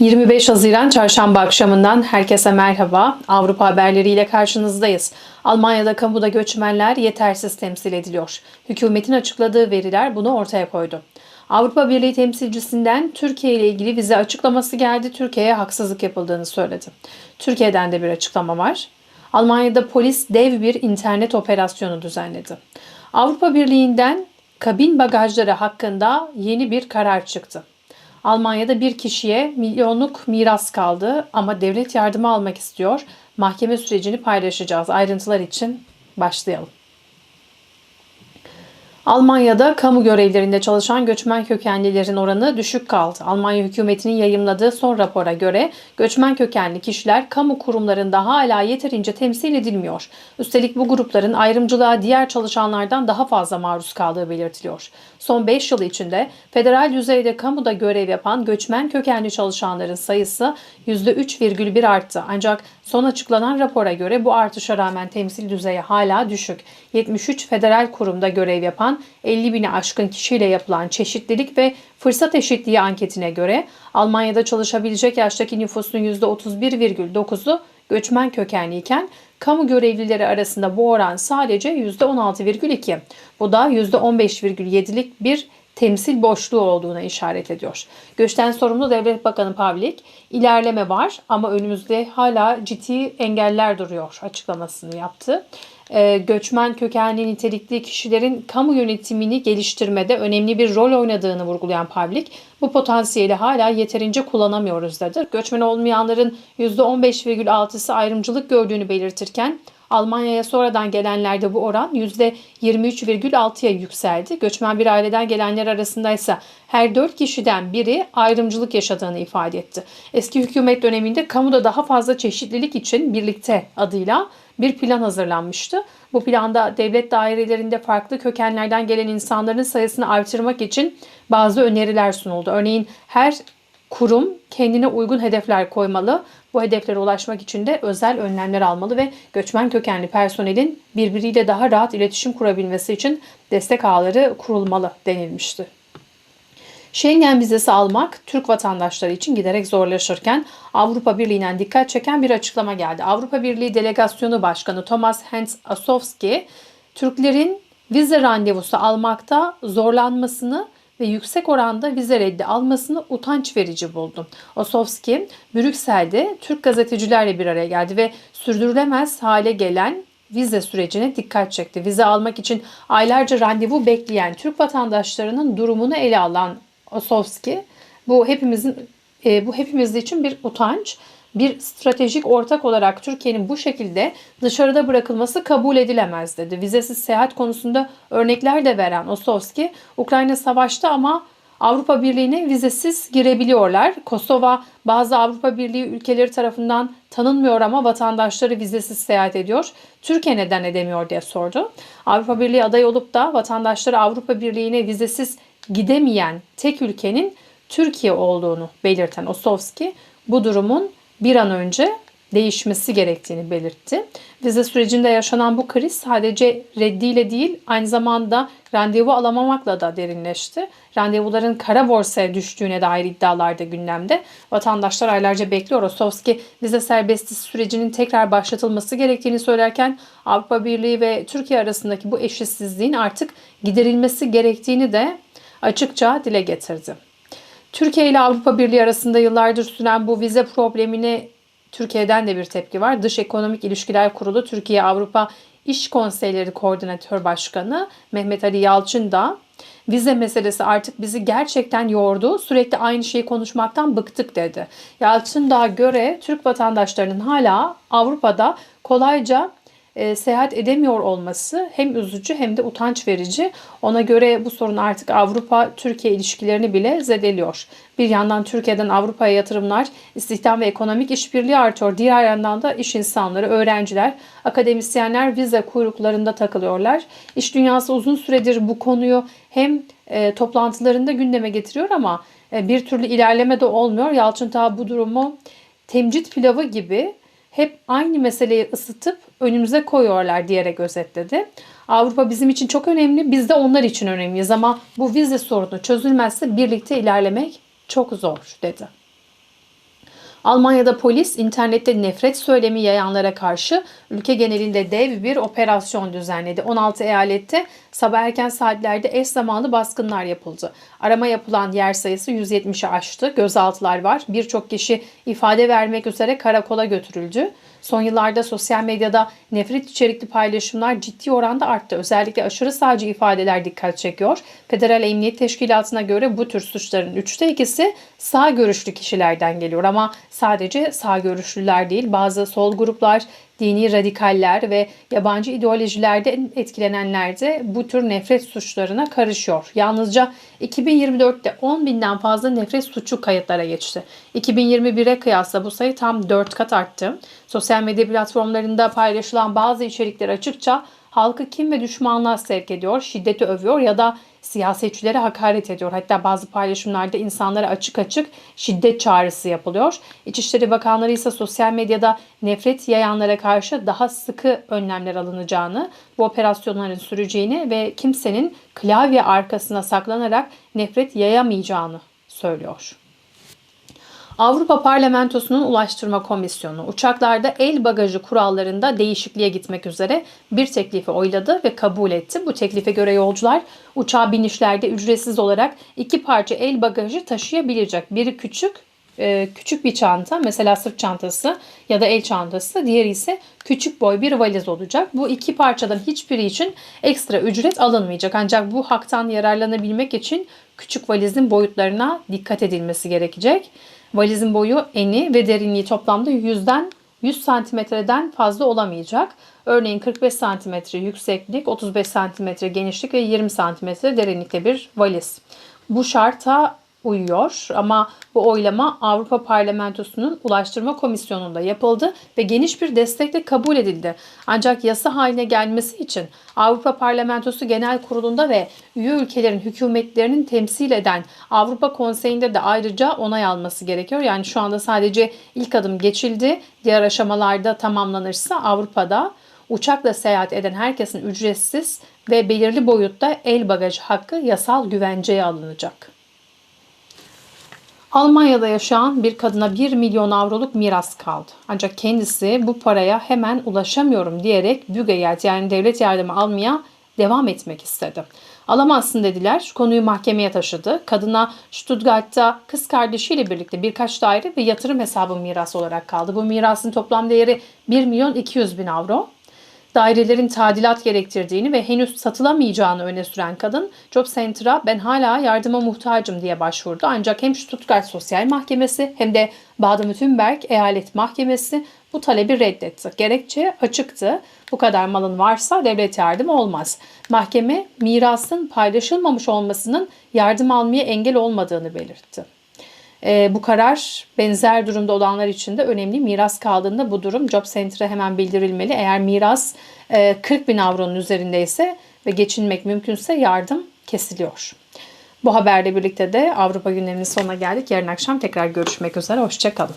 25 Haziran Çarşamba akşamından herkese merhaba. Avrupa haberleriyle karşınızdayız. Almanya'da kamuda göçmenler yetersiz temsil ediliyor. Hükümetin açıkladığı veriler bunu ortaya koydu. Avrupa Birliği temsilcisinden Türkiye ile ilgili vize açıklaması geldi. Türkiye'ye haksızlık yapıldığını söyledi. Türkiye'den de bir açıklama var. Almanya'da polis dev bir internet operasyonu düzenledi. Avrupa Birliği'nden kabin bagajları hakkında yeni bir karar çıktı. Almanya'da bir kişiye milyonluk miras kaldı ama devlet yardımı almak istiyor. Mahkeme sürecini paylaşacağız. Ayrıntılar için başlayalım. Almanya'da kamu görevlerinde çalışan göçmen kökenlilerin oranı düşük kaldı. Almanya hükümetinin yayımladığı son rapora göre göçmen kökenli kişiler kamu kurumlarında hala yeterince temsil edilmiyor. Üstelik bu grupların ayrımcılığa diğer çalışanlardan daha fazla maruz kaldığı belirtiliyor. Son 5 yıl içinde federal düzeyde kamuda görev yapan göçmen kökenli çalışanların sayısı %3,1 arttı. Ancak son açıklanan rapora göre bu artışa rağmen temsil düzeyi hala düşük. 73 federal kurumda görev yapan 50 bini aşkın kişiyle yapılan çeşitlilik ve fırsat eşitliği anketine göre Almanya'da çalışabilecek yaştaki nüfusun %31,9'u göçmen kökenliyken kamu görevlileri arasında bu oran sadece %16,2. Bu da %15,7'lik bir temsil boşluğu olduğuna işaret ediyor. Göçten sorumlu Devlet Bakanı Pavlik, ilerleme var ama önümüzde hala ciddi engeller duruyor açıklamasını yaptı. Ee, göçmen kökenli nitelikli kişilerin kamu yönetimini geliştirmede önemli bir rol oynadığını vurgulayan Pavlik, bu potansiyeli hala yeterince kullanamıyoruz dedi. Göçmen olmayanların %15,6'sı ayrımcılık gördüğünü belirtirken Almanya'ya sonradan gelenlerde bu oran %23,6'ya yükseldi. Göçmen bir aileden gelenler arasında ise her 4 kişiden biri ayrımcılık yaşadığını ifade etti. Eski hükümet döneminde kamuda daha fazla çeşitlilik için birlikte adıyla bir plan hazırlanmıştı. Bu planda devlet dairelerinde farklı kökenlerden gelen insanların sayısını artırmak için bazı öneriler sunuldu. Örneğin her kurum kendine uygun hedefler koymalı. Bu hedeflere ulaşmak için de özel önlemler almalı ve göçmen kökenli personelin birbiriyle daha rahat iletişim kurabilmesi için destek ağları kurulmalı denilmişti. Schengen vizesi almak Türk vatandaşları için giderek zorlaşırken Avrupa Birliği'nden dikkat çeken bir açıklama geldi. Avrupa Birliği Delegasyonu Başkanı Thomas Hans Asowski, Türklerin vize randevusu almakta zorlanmasını ve yüksek oranda vize reddi almasını utanç verici buldu. Osowski, Brüksel'de Türk gazetecilerle bir araya geldi ve sürdürülemez hale gelen vize sürecine dikkat çekti. Vize almak için aylarca randevu bekleyen Türk vatandaşlarının durumunu ele alan Osowski, bu hepimizin e, bu hepimiz için bir utanç bir stratejik ortak olarak Türkiye'nin bu şekilde dışarıda bırakılması kabul edilemez dedi. Vizesiz seyahat konusunda örnekler de veren Osowski, Ukrayna savaşta ama Avrupa Birliği'ne vizesiz girebiliyorlar. Kosova bazı Avrupa Birliği ülkeleri tarafından tanınmıyor ama vatandaşları vizesiz seyahat ediyor. Türkiye neden edemiyor diye sordu. Avrupa Birliği aday olup da vatandaşları Avrupa Birliği'ne vizesiz gidemeyen tek ülkenin Türkiye olduğunu belirten Osowski bu durumun bir an önce değişmesi gerektiğini belirtti. Vize sürecinde yaşanan bu kriz sadece reddiyle değil aynı zamanda randevu alamamakla da derinleşti. Randevuların kara borsaya düştüğüne dair iddialar da gündemde. Vatandaşlar aylarca bekliyor. Osowski vize serbestisi sürecinin tekrar başlatılması gerektiğini söylerken Avrupa Birliği ve Türkiye arasındaki bu eşitsizliğin artık giderilmesi gerektiğini de açıkça dile getirdi. Türkiye ile Avrupa Birliği arasında yıllardır süren bu vize problemine Türkiye'den de bir tepki var. Dış Ekonomik İlişkiler Kurulu Türkiye Avrupa İş Konseyleri Koordinatör Başkanı Mehmet Ali Yalçın da vize meselesi artık bizi gerçekten yordu. Sürekli aynı şeyi konuşmaktan bıktık dedi. Yalçın da göre Türk vatandaşlarının hala Avrupa'da kolayca e, seyahat edemiyor olması hem üzücü hem de utanç verici. Ona göre bu sorun artık Avrupa-Türkiye ilişkilerini bile zedeliyor. Bir yandan Türkiye'den Avrupa'ya yatırımlar, istihdam ve ekonomik işbirliği artıyor. Diğer yandan da iş insanları, öğrenciler, akademisyenler vize kuyruklarında takılıyorlar. İş dünyası uzun süredir bu konuyu hem e, toplantılarında gündeme getiriyor ama e, bir türlü ilerleme de olmuyor. Yalçın Tağ bu durumu temcit pilavı gibi hep aynı meseleyi ısıtıp önümüze koyuyorlar diyerek özetledi. Avrupa bizim için çok önemli, biz de onlar için önemliyiz ama bu vize sorunu çözülmezse birlikte ilerlemek çok zor dedi. Almanya'da polis internette nefret söylemi yayanlara karşı ülke genelinde dev bir operasyon düzenledi. 16 eyalette sabah erken saatlerde eş zamanlı baskınlar yapıldı. Arama yapılan yer sayısı 170'i aştı. Gözaltılar var. Birçok kişi ifade vermek üzere karakola götürüldü. Son yıllarda sosyal medyada nefret içerikli paylaşımlar ciddi oranda arttı. Özellikle aşırı sağcı ifadeler dikkat çekiyor. Federal Emniyet Teşkilatı'na göre bu tür suçların üçte ikisi sağ görüşlü kişilerden geliyor. Ama sadece sağ görüşlüler değil bazı sol gruplar, dini radikaller ve yabancı ideolojilerden etkilenenler de bu tür nefret suçlarına karışıyor. Yalnızca 2024'te 10 binden fazla nefret suçu kayıtlara geçti. 2021'e kıyasla bu sayı tam 4 kat arttı. Sosyal medya platformlarında paylaşılan bazı içerikler açıkça halkı kim ve düşmanlığa sevk ediyor, şiddeti övüyor ya da siyasetçilere hakaret ediyor. Hatta bazı paylaşımlarda insanlara açık açık şiddet çağrısı yapılıyor. İçişleri Bakanları ise sosyal medyada nefret yayanlara karşı daha sıkı önlemler alınacağını, bu operasyonların süreceğini ve kimsenin klavye arkasına saklanarak nefret yayamayacağını söylüyor. Avrupa Parlamentosu'nun Ulaştırma Komisyonu uçaklarda el bagajı kurallarında değişikliğe gitmek üzere bir teklifi oyladı ve kabul etti. Bu teklife göre yolcular uçağa binişlerde ücretsiz olarak iki parça el bagajı taşıyabilecek. Biri küçük, e, küçük bir çanta mesela sırt çantası ya da el çantası diğeri ise küçük boy bir valiz olacak. Bu iki parçadan hiçbiri için ekstra ücret alınmayacak ancak bu haktan yararlanabilmek için küçük valizin boyutlarına dikkat edilmesi gerekecek. Valizin boyu, eni ve derinliği toplamda 100'den 100 santimetreden fazla olamayacak. Örneğin 45 santimetre yükseklik, 35 santimetre genişlik ve 20 santimetre derinlikte bir valiz. Bu şarta uyuyor ama bu oylama Avrupa Parlamentosu'nun Ulaştırma Komisyonu'nda yapıldı ve geniş bir destekle kabul edildi. Ancak yasa haline gelmesi için Avrupa Parlamentosu Genel Kurulu'nda ve üye ülkelerin hükümetlerinin temsil eden Avrupa Konseyi'nde de ayrıca onay alması gerekiyor. Yani şu anda sadece ilk adım geçildi. Diğer aşamalarda tamamlanırsa Avrupa'da uçakla seyahat eden herkesin ücretsiz ve belirli boyutta el bagajı hakkı yasal güvenceye alınacak. Almanya'da yaşayan bir kadına 1 milyon avroluk miras kaldı. Ancak kendisi bu paraya hemen ulaşamıyorum diyerek Bürgergeld yani devlet yardımı almaya devam etmek istedi. Alamazsın dediler. Konuyu mahkemeye taşıdı. Kadına Stuttgart'ta kız kardeşiyle birlikte birkaç daire ve yatırım hesabı miras olarak kaldı. Bu mirasın toplam değeri 1 milyon 200 bin avro dairelerin tadilat gerektirdiğini ve henüz satılamayacağını öne süren kadın Job Center'a ben hala yardıma muhtacım diye başvurdu. Ancak hem Stuttgart Sosyal Mahkemesi hem de Baden-Württemberg Eyalet Mahkemesi bu talebi reddetti. Gerekçe açıktı. Bu kadar malın varsa devlet yardımı olmaz. Mahkeme mirasın paylaşılmamış olmasının yardım almaya engel olmadığını belirtti. E, bu karar benzer durumda olanlar için de önemli. Miras kaldığında bu durum Job Center'a hemen bildirilmeli. Eğer miras e, 40 bin avronun üzerindeyse ve geçinmek mümkünse yardım kesiliyor. Bu haberle birlikte de Avrupa günlerinin sonuna geldik. Yarın akşam tekrar görüşmek üzere. Hoşçakalın.